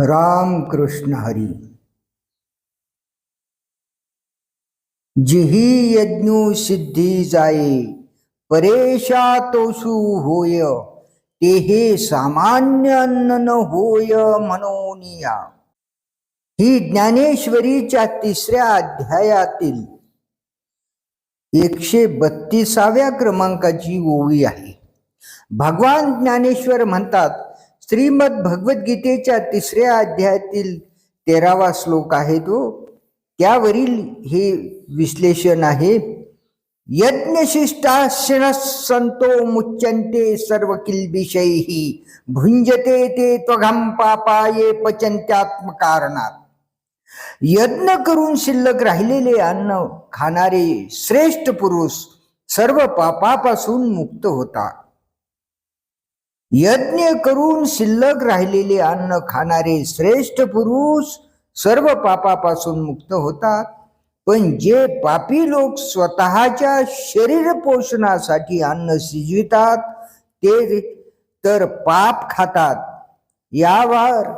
राम कृष्ण हरी। जिही यज्ञो सिद्धी जाये परेशा तोसू होय ते हे सामान्य अन्न न होय म्हणून या ही ज्ञानेश्वरीच्या तिसऱ्या अध्यायातील एकशे बत्तीसाव्या क्रमांकाची ओवी आहे. भगवान ज्ञानेश्वर म्हणतात श्रीमद भगवद्गीतेच्या तिसऱ्या अध्यायातील तेरावा श्लोक आहे तो. त्यावरील हे विश्लेषण आहे. यज्ञशिष्टाशिण संतो मुच्यन्ते सर्व किल्बिषयी भुंजते ते त्वघम पापाये पचंत्यात्मकारणात यज्ञ करून शिल्लक राहिलेले अन्न खाणारे श्रेष्ठ पुरुष सर्व पापापासून मुक्त होतात. यज्ञ करून शिल्लक राहिलेले अन्न खाणारे श्रेष्ठ पुरुष सर्व पापापासून मुक्त होतात. पण जे पापी लोक स्वतःच्या शरीर पोषणासाठी अन्न शिजवितात ते तर पाप खातात. यावर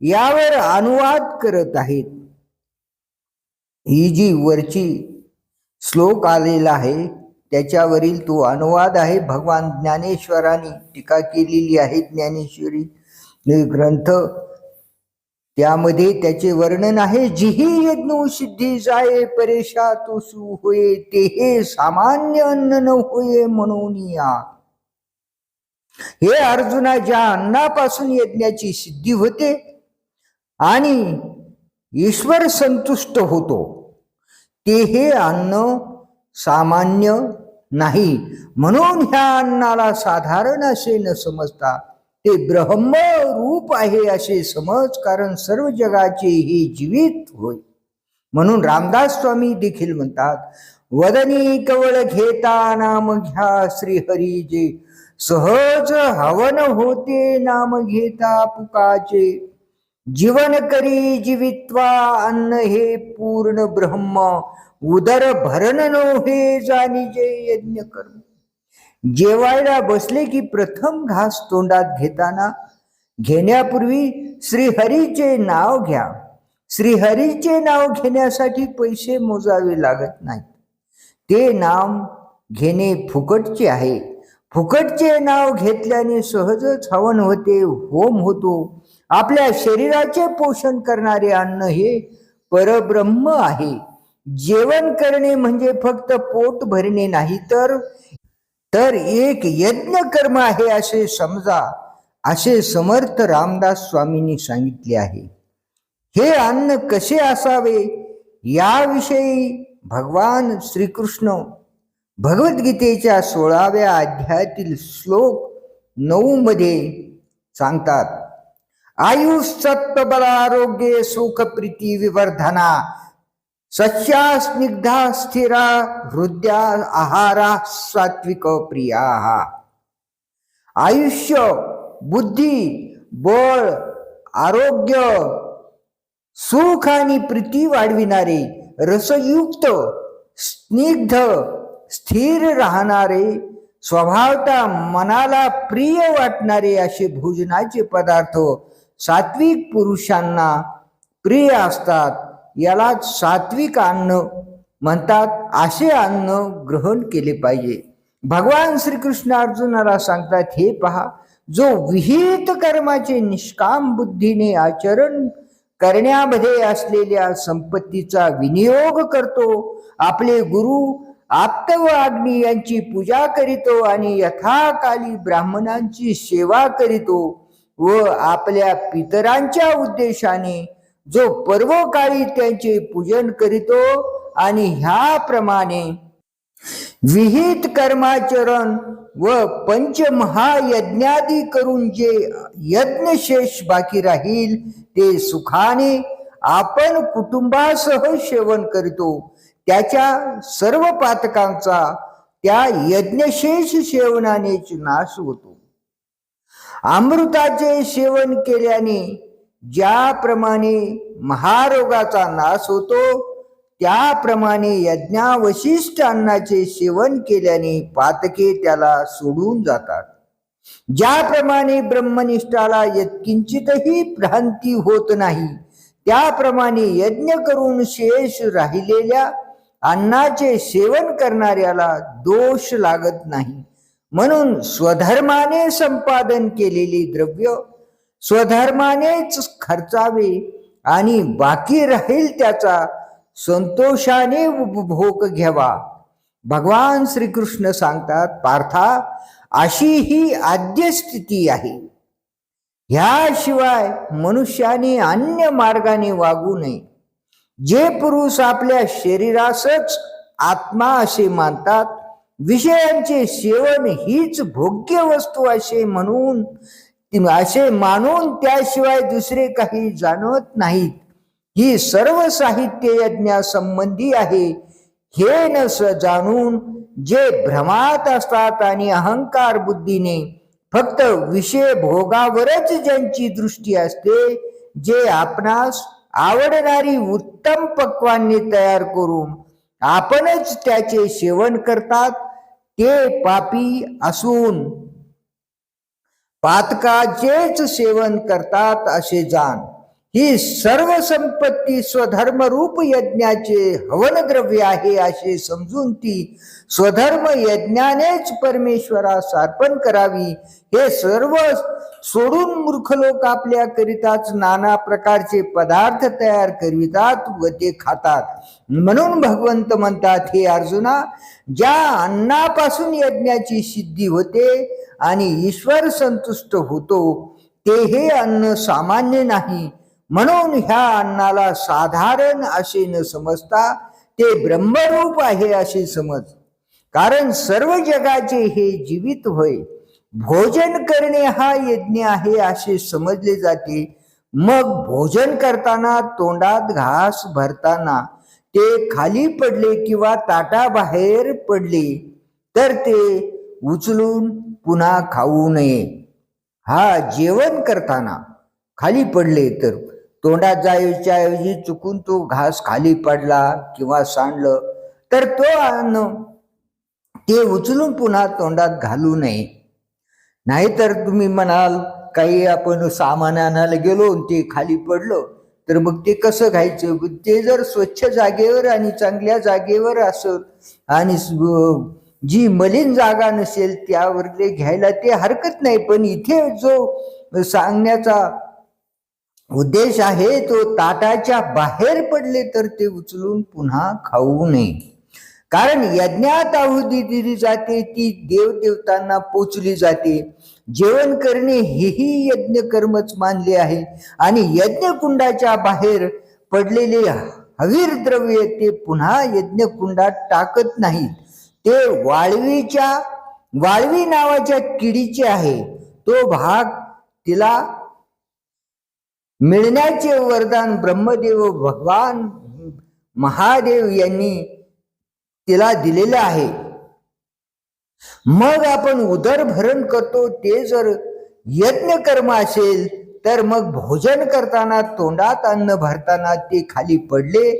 यावर अनुवाद करत आहेत. ही जी वरची श्लोक आलेला आहे त्याच्यावरील तो अनुवाद आहे. भगवान ज्ञानेश्वरांनी टीका केलेली आहे. ज्ञानेश्वरी हे ग्रंथ त्यामध्ये त्याचे वर्णन आहे. जिही यज्ञ सिद्धी जाये परेशा तो सु होये ते हे सामान्य अन्न न होये म्हणून या. हे अर्जुना ज्या अन्नापासून यज्ञाची सिद्धी होते आणि ईश्वर संतुष्ट होतो ते हे अन्न सामान्य नाही. म्हणून ह्या अन्नाला साधारण असे न समजता ते ब्रह्म रूप आहे असे समज कारण सर्व जगाचे हे जीवित होय. म्हणून रामदास स्वामी देखील म्हणतात वदनी कवळ घेता नाम घ्या श्रीहरी जे. सहज हवन होते नाम घेता पुकाचे. जीवन करी जीवित्वा अन्न हे पूर्ण ब्रह्म उदर भरण नो हे जाणीजे यज्ञ कर्म जेवायला बसले की प्रथम घास तोंडात घेताना घेण्यापूर्वी श्रीहरीचे नाव घ्या. श्रीहरीचे नाव घेण्यासाठी पैसे मोजावे लागत नाहीत. ते नाव घेणे फुकटचे आहे. फुकटचे नाव घेतल्याने सहजच हवन होते होम होतो. आपल्या शरीराचे पोषण करणारे अन्न हे परब्रह्म आहे. जेवण करणे म्हणजे फक्त पोट भरणे नाही तर तर एक यज्ञ कर्म आहे असे समजा असे समर्थ रामदास स्वामींनी सांगितले आहे. हे अन्न कसे असावे याविषयी भगवान श्रीकृष्ण भगवद्गीतेच्या सोळाव्या अध्यायातील श्लोक नऊ मध्ये सांगतात आयुष सत्व आरोग्य सुख प्रीती विवर्धना सस्या स्निग्धा स्थिरा हृदया आहारा सात्विक प्रिया. आयुष्य बुद्धी बळ आरोग्य सुख आणि प्रीती वाढविणारे रसयुक्त स्निग्ध स्थिर राहणारे स्वभावता मनाला प्रिय वाटणारे असे भोजनाचे पदार्थ सात्विक पुरुषांना प्रिय असतात. याला सात्विक अन्न म्हणतात असे अन्न ग्रहण केले पाहिजे. भगवान श्रीकृष्ण अर्जुनाला सांगतात हे पहा जो विहित कर्माचे निष्काम बुद्धीने आचरण करण्यामध्ये असलेल्या संपत्तीचा विनियोग करतो आपले गुरु आप्त व अग्नी यांची पूजा करीतो आणि यथाकाली ब्राह्मणांची सेवा करीतो व आपल्या पितरांच्या उद्देशाने जो पर्वकाळी त्यांचे पूजन करीतो आणि ह्याप्रमाणे विहित कर्माचरण व पंचमहायज्ञादी करून जे यज्ञशेष बाकी राहील ते सुखाने आपण कुटुंबासह सेवन करतो. त्याच्या सर्व पातकांचा त्या यज्ञशेष सेवनानेच नाश होतो. अमृताचे सेवन केल्याने ज्याप्रमाणे महारोगाचा नाश होतो त्याप्रमाणे यज्ञावशिष्ट अन्नाचे सेवन केल्याने पातके त्याला सोडून जातात. ज्याप्रमाणे ब्रह्मनिष्ठाला यत्किंचितही भ्रांती होत नाही त्याप्रमाणे यज्ञ करून शेष राहिलेल्या अन्नाचे सेवन करणाऱ्याला दोष लागत नाही. म्हणून स्वधर्माने संपादन केलेली द्रव्य स्वधर्मानेच खर्चावे आणि बाकी राहील त्याचा संतोषाने उपभोग घ्यावा. भगवान श्रीकृष्ण सांगतात पार्था अशी ही आद्य स्थिती आहे. ह्याशिवाय मनुष्याने अन्य मार्गाने वागू नये. जे पुरुष आपल्या शरीरासच आत्मा असे मानतात विषयांचे सेवन हीच भोग्य वस्तू असे म्हणून असे मानून त्याशिवाय दुसरे काही जाणवत नाहीत. ही सर्व साहित्य यज्ञासंबंधी आहे. हे न स जाणून जे भ्रमात असतात आणि अहंकार बुद्धीने फक्त विषय भोगावरच ज्यांची दृष्टी असते जे आपणास आवडणारी उत्तम पक्वांनी तयार करून आपणच त्याचे सेवन करतात ते पापी असून पातकाचेच सेवन करतात असे जाण. ही सर्व संपत्ती स्वधर्म रूप यज्ञाचे हवन द्रव्य आहे असे समजून ती स्वधर्म यज्ञानेच परमेश्वरास अर्पण करावी. हे सर्व सोडून मूर्ख लोक आपल्याकरिताच नाना प्रकारचे पदार्थ तयार करीतात व ते खातात. म्हणून भगवंत म्हणतात हे अर्जुना ज्या अन्नापासून यज्ञाची सिद्धी होते आणि ईश्वर संतुष्ट होतो ते हे अन्न सामान्य नाही. म्हणून ह्या अन्नाला साधारण असे न समजता ते ब्रह्मरूप आहे असे समज. कारण सर्व जगाचे हे जीवित होय. भोजन करणे हा यज्ञ आहे असे समजले जाते. मग भोजन करताना तोंडात घास भरताना ते खाली पडले किंवा ताटाबाहेर पडले तर ते उचलून पुन्हा खाऊ नये. हा जेवण करताना खाली पडले तर तोंडात जायच्या ऐवजी चुकून तो घास खाली पडला किंवा सांडलं तर तो अन्न ते उचलून पुन्हा तोंडात घालू नये. नाहीतर तुम्ही म्हणाल काही आपण सामान आणायला गेलो ते खाली पडलं तर मग ते कसं घ्यायचं ते जर स्वच्छ जागेवर आणि चांगल्या जागेवर असत आणि जी मलिन जागा नसेल त्यावरले घ्यायला ते हरकत नाही पण इथे जो सांगण्याचा उद्देश आहे तो ताटाच्या बाहेर पडले तर ते उचलून पुन्हा खाऊ नये. कारण यज्ञात आहुती दिली जाते ती देवदेवतांना पोचली जाते. जेवण करणे हेही यज्ञ कर्मच मानले आहे. आणि यज्ञकुंडाच्या बाहेर पडलेले हवीर द्रव्य ते पुन्हा यज्ञकुंडात टाकत नाहीत. ते वाळवीच्या वाळवी नावाच्या किडीचे आहे. तो भाग तिला मिळण्याचे वरदान ब्रह्मदेव भगवान महादेव यांनी तिला दिलेलं आहे. मग आपण उदरभरण करतो ते जर यज्ञ कर्म असेल तर मग भोजन करताना तोंडात अन्न भरताना ते खाली पडले.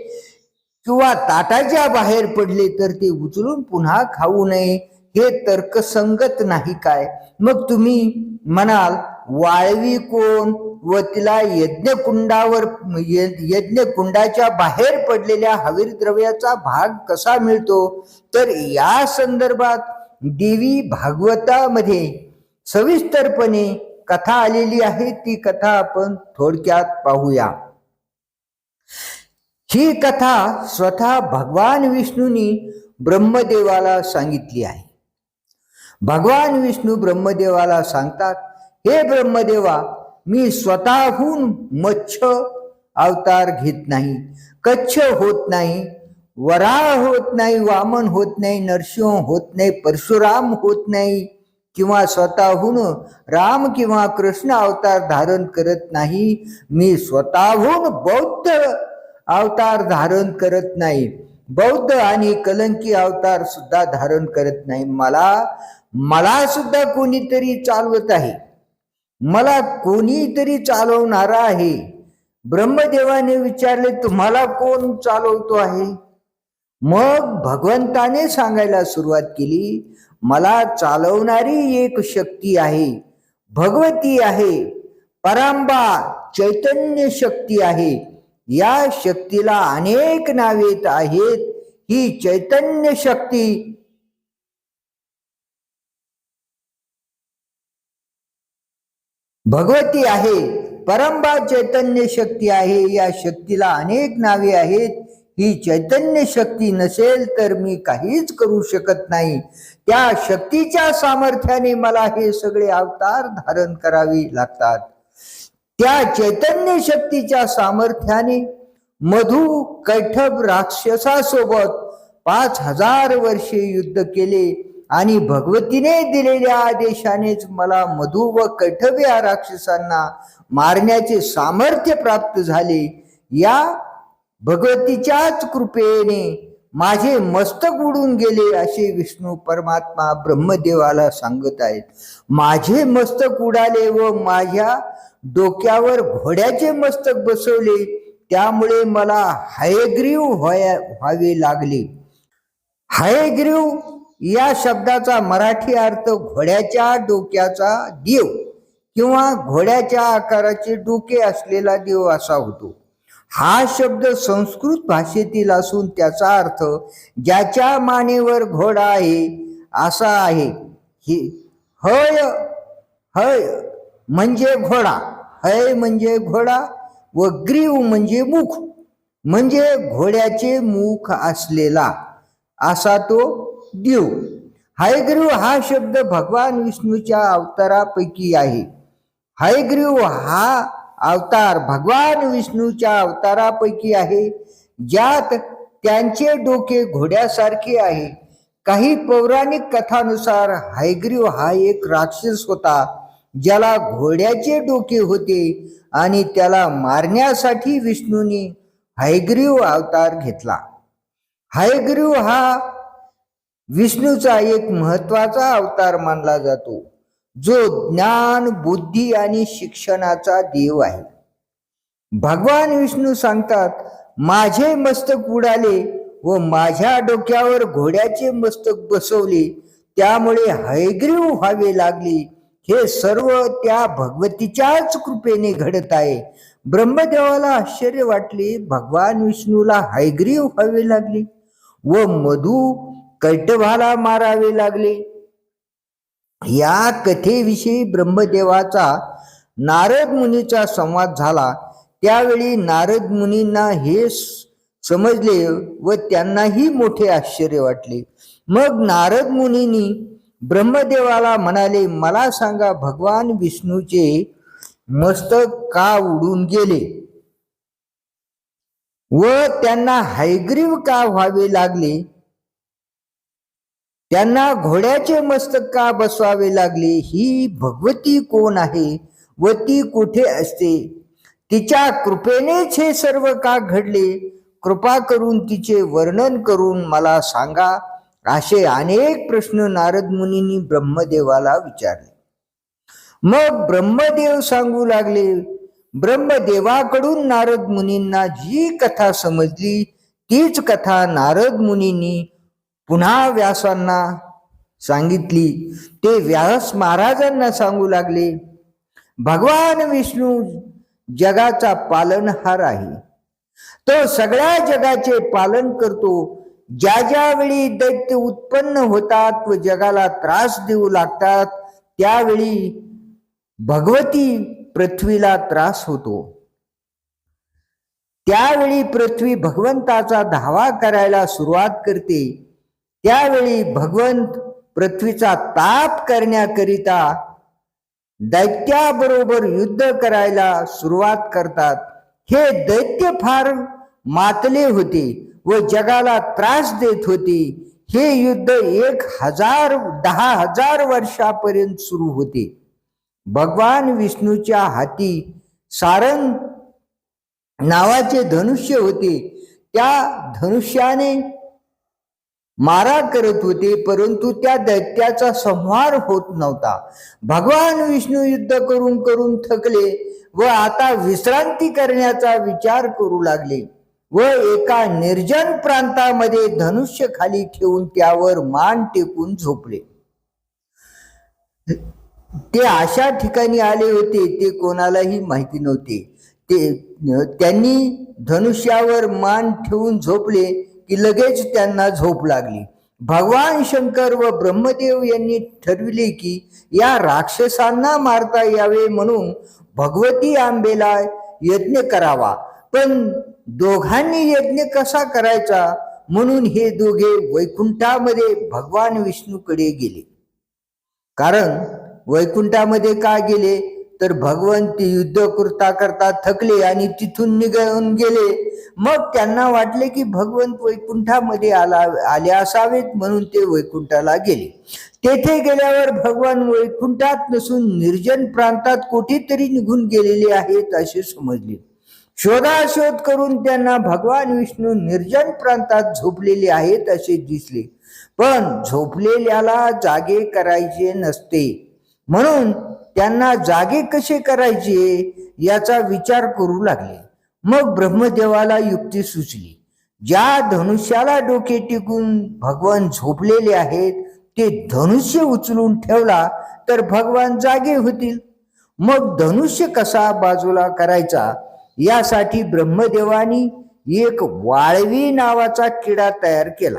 किंवा ताटाच्या बाहेर पडले तर ते उचलून पुन्हा खाऊ नये. हे तर्कसंगत नाही काय? मग तुम्ही म्हणाल वाळवी कोण व तिला यज्ञकुंडावर यज्ञकुंडाच्या बाहेर पडलेल्या हवीर द्रव्याचा भाग कसा मिळतो? तर या संदर्भात देवी भागवतामध्ये सविस्तरपणे कथा आलेली आहे. ती कथा आपण थोडक्यात पाहूया. ही कथा स्वतः भगवान विष्णूंनी ब्रह्मदेवाला सांगितली आहे. भगवान विष्णू ब्रह्मदेवाला सांगतात हे ब्रह्मदेवा मी स्वतःहून मच्छ अवतार घेत नाही कच्छ होत नाही वराह होत नाही वामन होत नाही नरसिंह होत नाही परशुराम होत नाही किंवा स्वतःहून राम किंवा कृष्ण अवतार धारण करत नाही मी स्वतःहून बौद्ध अवतार धारण करत नाही. बौद्ध आणि कलंकी अवतार सुद्धा धारण करत नाही. मला मला सुद्धा कोणीतरी चालवत आहे. मला कोणीतरी चालवणारा आहे. ब्रह्मदेवाने विचारले तुम्हाला कोण चालवतो आहे? मग भगवंताने सांगायला सुरुवात केली मला चालवणारी एक शक्ती आहे. भगवती आहे. परांबा चैतन्य शक्ती आहे. या शक्तीला अनेक नावेत आहेत. ही चैतन्य शक्ती भगवती आहे. परंबा चैतन्य शक्ती आहे. या शक्तीला अनेक नावे आहेत. ही चैतन्य शक्ती नसेल तर मी काहीच करू शकत नाही. त्या शक्तीच्या सामर्थ्याने मला हे सगळे अवतार धारण करावे लागतात. त्या चैतन्य शक्तीच्या सामर्थ्याने मधु कैठब राक्षसासोबत पाच हजार वर्षे युद्ध केले आणि भगवतीने दिलेल्या आदेशानेच मला मधु व कैठव या राक्षसांना मारण्याचे सामर्थ्य प्राप्त झाले. या भगवतीच्याच कृपेने माझे मस्तक उडून गेले असे विष्णू परमात्मा ब्रह्मदेवाला सांगत आहेत. माझे मस्तक उडाले व माझ्या डोक्यावर घोड्याचे मस्तक बसवले. त्यामुळे मला हयग्रीव व्हाय व्हावे लागले. हयग्रीव या शब्दाचा मराठी अर्थ घोड्याच्या डोक्याचा देव किंवा घोड्याच्या आकाराचे डोके असलेला देव असा होतो. हा शब्द संस्कृत भाषेतील असून त्याचा अर्थ ज्याच्या मानेवर घोडा आहे असा आहे. हे हय हय म्हणजे घोडा. हय म्हणजे घोडा व ग्रीव म्हणजे मुख. म्हणजे घोड्याचे मुख असलेला. असा तो देव. हायग्रीव हा शब्द भगवान विष्णूच्या अवतारापैकी आहे. हायग्रीव हा अवतार भगवान विष्णूच्या अवतारापैकी आहे. ज्यात त्यांचे डोके घोड्यासारखे आहे. काही पौराणिक कथानुसार हायग्रीव हा एक राक्षस होता. ज्याला घोड्याचे डोके होते आणि त्याला मारण्यासाठी विष्णूने हायग्रीव अवतार घेतला. हायग्रीव हा विष्णूचा एक महत्त्वाचा अवतार मानला जातो जो ज्ञान बुद्धी आणि शिक्षणाचा देव आहे. भगवान विष्णू सांगतात माझे मस्तक उडाले व माझ्या डोक्यावर घोड्याचे मस्तक बसवले त्यामुळे हयग्रीव व्हावे लागले हे सर्व त्या भगवतीच्याच कृपेने घडत आहे. ब्रह्मदेवाला आश्चर्य वाटले. भगवान विष्णूला हायग्रीव व्हावे लागले व मधु कैटभाला मारावे लागले. या कथेविषयी ब्रह्मदेवाचा नारद मुनीचा संवाद झाला. त्यावेळी नारद मुनींना हे समजले व त्यांनाही मोठे आश्चर्य वाटले. मग नारद मुनींनी ब्रह्मदेवाला म्हणाले मला सांगा भगवान विष्णूचे मस्तक का उडून गेले? व त्यांना हायग्रीव का व्हावे लागले? त्यांना घोड्याचे मस्तक का बसवावे लागले? ही भगवती कोण आहे व ती कुठे असते? तिच्या कृपेनेच हे सर्व का घडले? कृपा करून तिचे वर्णन करून मला सांगा. असे अनेक प्रश्न नारद मुनींनी ब्रह्मदेवाला विचारले. मग ब्रह्मदेव सांगू लागले ब्रह्मदेवाकडून नारद मुनींना जी कथा समजली तीच कथा नारद मुनींनी पुन्हा व्यासांना सांगितली. ते व्यास महाराजांना सांगू लागले भगवान विष्णू जगाचा पालनहार आहे. तो सगळ्या जगाचे पालन करतो ज्या ज्यावेळी दैत्य उत्पन्न होतात व जगाला त्रास देऊ लागतात त्यावेळी भगवती पृथ्वीला त्रास होतो. त्यावेळी पृथ्वी भगवंताचा धावा करायला सुरुवात करते. त्यावेळी भगवंत पृथ्वीचा ताप करण्याकरिता दैत्याबरोबर युद्ध करायला सुरुवात करतात. हे दैत्य फार मातले होते व जगाला त्रास देत होते. हे युद्ध एक हजार दहा हजार वर्षापर्यंत सुरू होते. भगवान विष्णूच्या हाती सारंग नावाचे धनुष्य होते. त्या धनुष्याने मारा करत होते परंतु त्या दैत्याचा संहार होत नव्हता. भगवान विष्णू युद्ध करून करून थकले व आता विश्रांती करण्याचा विचार करू लागले. व एका निर्जन प्रांतामध्ये धनुष्य खाली ठेवून त्यावर मान टेकून झोपले. ते अशा ठिकाणी आले होते ते कोणालाही माहिती नव्हते. ते त्यांनी धनुष्यावर मान ठेवून झोपले की लगेच त्यांना झोप लागली. भगवान शंकर व ब्रह्मदेव यांनी ठरविले की या राक्षसांना मारता यावे म्हणून भगवती आंबेला यज्ञ करावा. पण दोघांनी यज्ञ कसा करायचा म्हणून हे दोघे वैकुंठामध्ये भगवान विष्णूकडे गेले. कारण वैकुंठामध्ये का गेले? तर भगवंत युद्ध करता करता थकले आणि तिथून निघून गेले. मग त्यांना वाटले की भगवंत वैकुंठामध्ये आला आले असावेत म्हणून ते वैकुंठाला गेले. तेथे गेल्यावर भगवान वैकुंठात नसून निर्जन प्रांतात कुठेतरी निघून गेलेले आहेत असे समजले. शोधाशोध करून त्यांना भगवान विष्णू निर्जन प्रांतात झोपलेले आहेत असे दिसले. पण झोपलेल्याला जागे करायचे नसते. म्हणून त्यांना जागे कसे करायचे याचा विचार करू लागले. मग ब्रह्मदेवाला युक्ती सुचली. ज्या धनुष्याला डोके टिकून भगवान झोपलेले आहेत ते धनुष्य उचलून ठेवला तर भगवान जागे होतील. मग धनुष्य कसा बाजूला करायचा? यासाठी ब्रह्मदेवानी एक वाळवी नावाचा किडा तयार केला.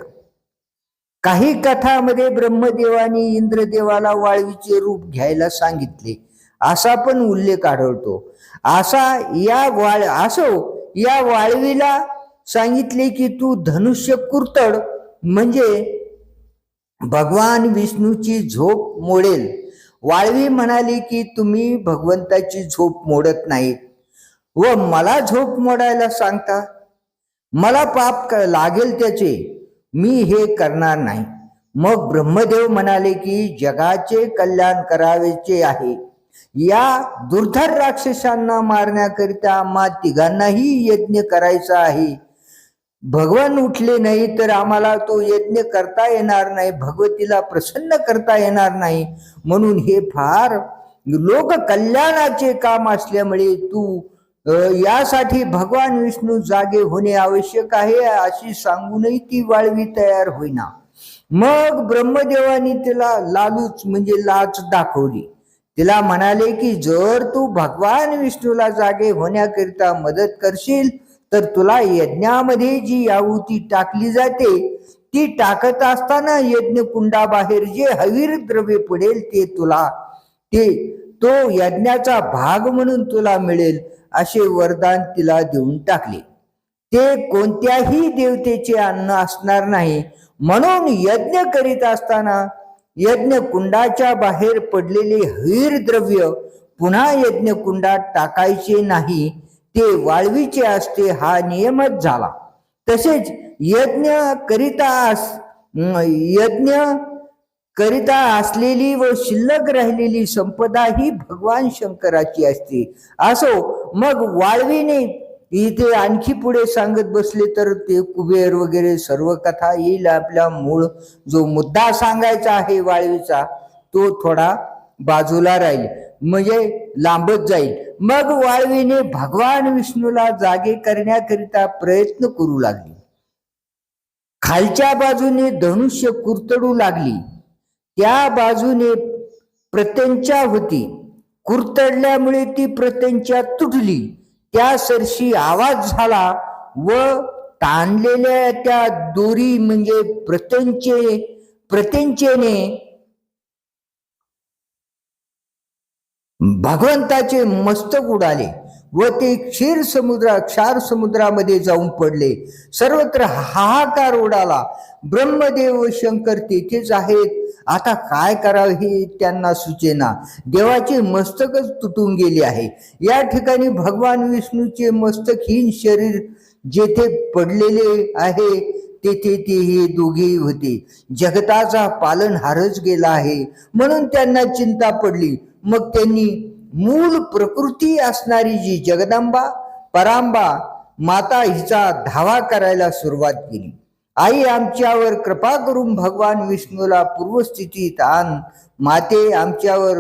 काही कथामध्ये ब्रह्मदेवानी इंद्रदेवाला वाळवीचे रूप घ्यायला सांगितले. असा पण उल्लेख आढळतो. असा या वाळ असो या वाळवीला सांगितले की तू धनुष्य कुरतड म्हणजे भगवान विष्णूची झोप मोडेल. वाळवी म्हणाली की तुम्ही भगवंताची झोप मोडत नाहीत. व मला झोप मोडायला सांगता मला पाप क- लागेल त्याचे मी हे करणार नाही. मग ब्रह्मदेव म्हणाले की जगाचे कल्याण करावेचे आहे. या दुर्धर राक्षसांना मारण्याकरिता आम्हा तिघांनाही यज्ञ करायचा आहे. भगवान उठले नाही तर आम्हाला तो यज्ञ करता येणार नाही भगवतीला प्रसन्न करता येणार नाही. म्हणून हे फार लोक कल्याणाचे काम असल्यामुळे तू यासाठी भगवान विष्णू जागे होणे आवश्यक आहे अशी सांगूनही ती वाळवी तयार होईना. मग ब्रह्मदेवाने तिला लालूच म्हणजे लाच दाखवली. तिला म्हणाले की जर तू भगवान विष्णूला जागे होण्याकरिता मदत करशील तर तुला यज्ञामध्ये जी आहुती टाकली जाते ती टाकत असताना यज्ञ कुंडाबाहेर जे हवीर द्रव्य पडेल ते तुला ते तो यज्ञाचा भाग म्हणून तुला मिळेल असे वरदान तिला देऊन टाकले. ते कोणत्याही देवतेचे अन्न असणार नाही. म्हणून यज्ञ करीत असताना यज्ञ कुंडाच्या बाहेर पडलेले हिर द्रव्य पुन्हा यज्ञ कुंडात टाकायचे नाही. ते वाळवीचे असते हा नियमच झाला. तसेच यज्ञ करिता अस- यज्ञ करिता असलेली व शिल्लक राहिलेली संपदा ही भगवान शंकराची असते. असो मग वाळवीने इथे आणखी पुढे सांगत बसले तर ते कुबेर वगैरे सर्व कथा येईल आपला मूळ. जो मुद्दा सांगायचा आहे वाळवीचा तो थोडा बाजूला राहील म्हणजे लांबत जाईल. मग वाळवीने भगवान विष्णूला जागे करण्याकरिता प्रयत्न करू लागली. खालच्या बाजूने धनुष्य कुरतडू लागली. त्या बाजूने प्रत्यंचा होती. कुरतडल्यामुळे ती प्रत्यंचा तुटली. त्या सरशी आवाज झाला व ताणलेल्या त्या दोरी म्हणजे प्रत्यंचे प्रत्यंचेने भगवंताचे मस्तक उडाले. व ते क्षीर समुद्रा क्षार समुद्रामध्ये जाऊन पडले. सर्वत्र हाहाकार उडाला. ब्रह्मदेव व शंकर तेथेच आहेत. आता काय करावे हे त्यांना सुचेना. देवाचे मस्तकच तुटून गेले आहे. या ठिकाणी भगवान विष्णूचे मस्तकहीन शरीर जेथे पडलेले आहे तेथे ते हे दोघेही होते. जगताचा पालनहारच गेला आहे. म्हणून त्यांना चिंता पडली. मग त्यांनी मूळ प्रकृती असणारी जी जगदंबा परांबा माता हिचा धावा करायला सुरुवात केली. आई आमच्यावर कृपा करून भगवान विष्णूला पूर्वस्थितीत आण माते आमच्यावर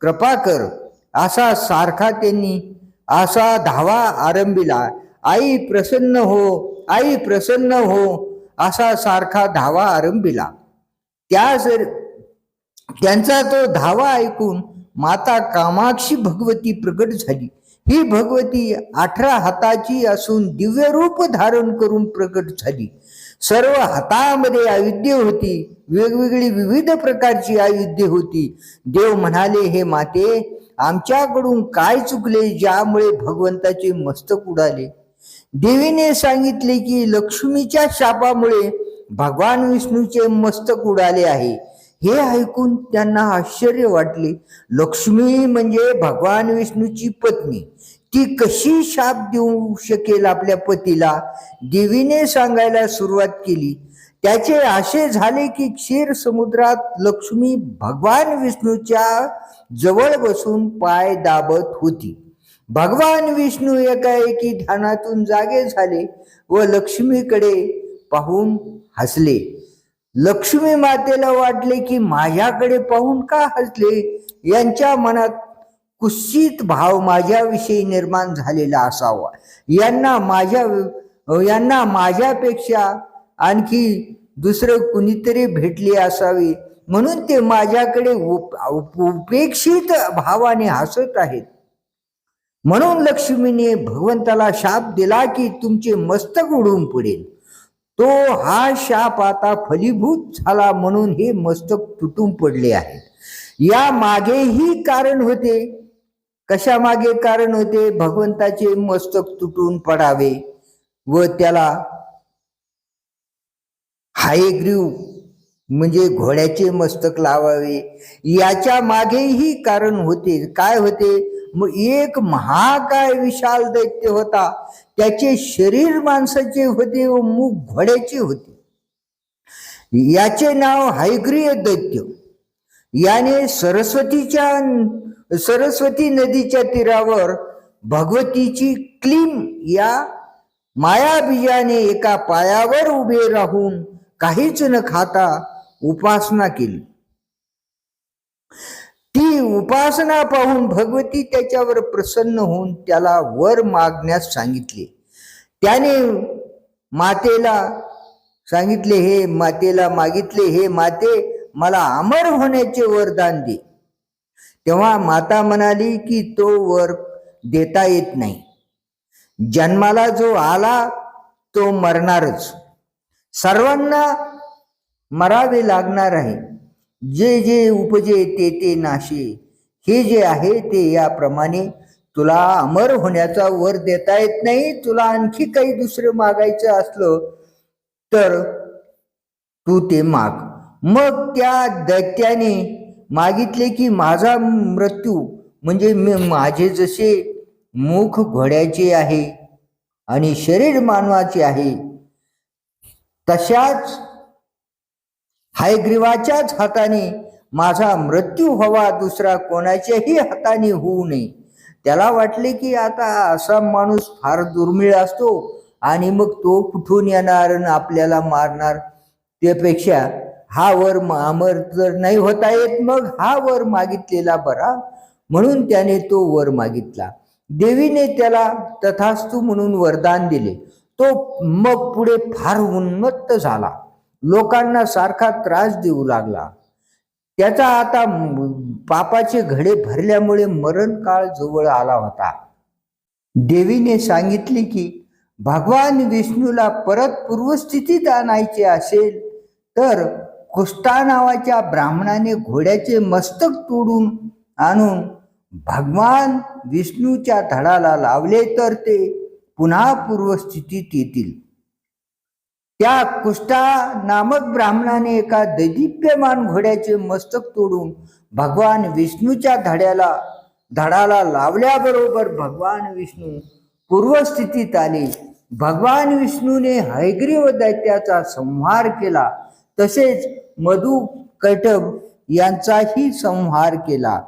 कृपा कर असा सारखा त्यांनी असा धावा आरंभिला. आई प्रसन्न हो आई प्रसन्न हो असा सारखा धावा आरंभिला. त्या जर त्यांचा तो धावा ऐकून माता कामाक्षी भगवती प्रकट झाली. ही भगवती अठरा हाताची असून दिव्य रूप धारण करून प्रकट झाली. सर्व हातामध्ये आयुध्य होती. वेगवेगळी विविध प्रकारची आयुध्य होती. देव म्हणाले हे माते आमच्याकडून काय चुकले ज्यामुळे भगवंताचे मस्तक उडाले? देवीने सांगितले की लक्ष्मीच्या शापामुळे भगवान विष्णूचे मस्तक उडाले आहे. हे ऐकून त्यांना आश्चर्य वाटले. लक्ष्मी म्हणजे भगवान विष्णूची पत्नी. ती कशी शाप देऊ शकेल आपल्या पतीला? देवीने सांगायला सुरुवात केली. त्याचे असे झाले की क्षीर समुद्रात लक्ष्मी भगवान विष्णूच्या जवळ बसून पाय दाबत होती. भगवान विष्णू एकाएकी ध्यानातून जागे झाले व लक्ष्मीकडे पाहून हसले. लक्ष्मी मातेला वाटले की माझ्याकडे पाहून का हसले? यांच्या मनात कुस्सीत भाव माझ्याविषयी निर्माण झालेला असावा. यांना माझ्या यांना माझ्यापेक्षा आणखी दुसरं कुणीतरी भेटले असावे. म्हणून ते माझ्याकडे उप- उप- उपेक्षित भावाने हसत आहेत. म्हणून लक्ष्मीने भगवंताला शाप दिला की तुमचे मस्तक उडून पडेल. तो हा शाप आता फलीभूत झाला म्हणून हे मस्तक तुटून पडले आहे. या मागेही कारण होते. कशा मागे कारण होते? भगवंताचे मस्तक तुटून पडावे व त्याला हायग्रीव म्हणजे घोड्याचे मस्तक लावावे. याच्या मागेही कारण होते. काय होते? मग एक महाकाय विशाल दैत्य होता. त्याचे शरीर माणसाचे होते व मुख घोड्याचे होते. याचे नाव हायग्रीय दैत्य. याने सरस्वतीच्या सरस्वती नदीच्या तीरावर भगवतीची क्लीम या मायाबीजाने एका पायावर उभे राहून काहीच न खाता उपासना केली. ती उपासना पाहून भगवती त्याच्यावर प्रसन्न होऊन त्याला वर मागण्यास सांगितले. त्याने मातेला सांगितले हे मातेला मागितले हे माते मला अमर होण्याचे वरदान दे. तेव्हा माता म्हणाली की तो वर देता येत नाही. जन्माला जो आला तो मरणारच. सर्वांना मरावे लागणार आहे. जे जे उपजे ते ते नाशे. हे जे आहे ते याप्रमाणे तुला अमर होण्याचा वर देता येत नाही. तुला आणखी काही दुसरं मागायचं असलं तर तू ते माग. मग त्या दैत्याने मागितले की माझा मृत्यू म्हणजे मी माझे जसे मुख घोड्याचे आहे आणि शरीर मानवाचे आहे तशाच हायग्रीवाच्याच हाताने माझा मृत्यू व्हावा दुसरा कोणाच्याही हाताने होऊ नये. त्याला वाटले की आता असा माणूस फार दुर्मिळ असतो आणि मग तो कुठून येणार आणि आपल्याला मारणार? त्यापेक्षा हा वर अमर जर नाही होता येत मग हा वर मागितलेला बरा. म्हणून त्याने तो वर मागितला. देवीने त्याला तथास्तू म्हणून वरदान दिले. तो मग पुढे फार उन्मत्त झाला. लोकांना सारखा त्रास देऊ लागला. त्याचा आता पापाचे घडे भरल्यामुळे मरण काळ जवळ आला होता. देवीने सांगितले की भगवान विष्णूला परत पूर्वस्थितीत आणायचे असेल तर कुष्टा नावाच्या ब्राह्मणाने घोड्याचे मस्तक तोडून आणून भगवान विष्णूच्या धडाला लावले तर ते पुन्हा पूर्वस्थितीत येतील. त्या कुष्टा नामक ब्राह्मणाने एका दैदिप्यमान घोड्याचे मस्तक तोडून भगवान विष्णूच्या धड्याला धडाला लावल्याबरोबर भगवान विष्णू पूर्वस्थितीत आले. भगवान विष्णूने हैग्रीव दैत्याचा संहार केला. तसेच मधु कैटब यांचाही संहार केला.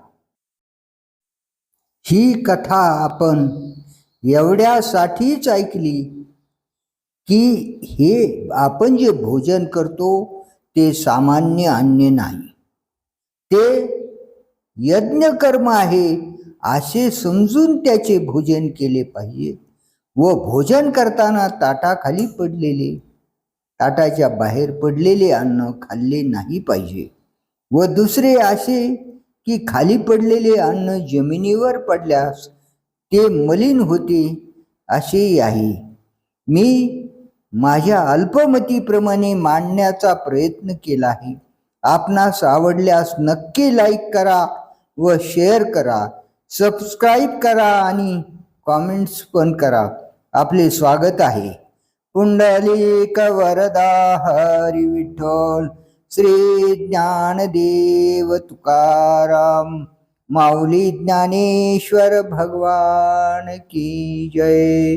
ही कथा आपण एवढ्यासाठीच ऐकली की हे आपण जे भोजन करतो ते सामान्य अन्न नाही. ते यज्ञ कर्म आहे असे समजून त्याचे भोजन केले पाहिजे व भोजन करताना ताटाखाली पडलेले ताटाच्या बाहेर पडलेले अन्न खाल्ले नाही पाहिजे व दुसरे असे की खाली पडलेले अन्न जमिनीवर पडल्यास ते मलिन होते असेही आहे. मी माझ्या अल्पमतीप्रमाणे मांडण्याचा प्रयत्न केला आहे. आपणास आवडल्यास नक्की लाईक करा व शेअर करा. सबस्क्राईब करा आणि कॉमेंट्स पण करा. आपले स्वागत आहे. पुंडलिक वरदा हरी विठ्ठल श्री ज्ञानदेव तुकाराम माऊली ज्ञानेश्वर भगवान की जय.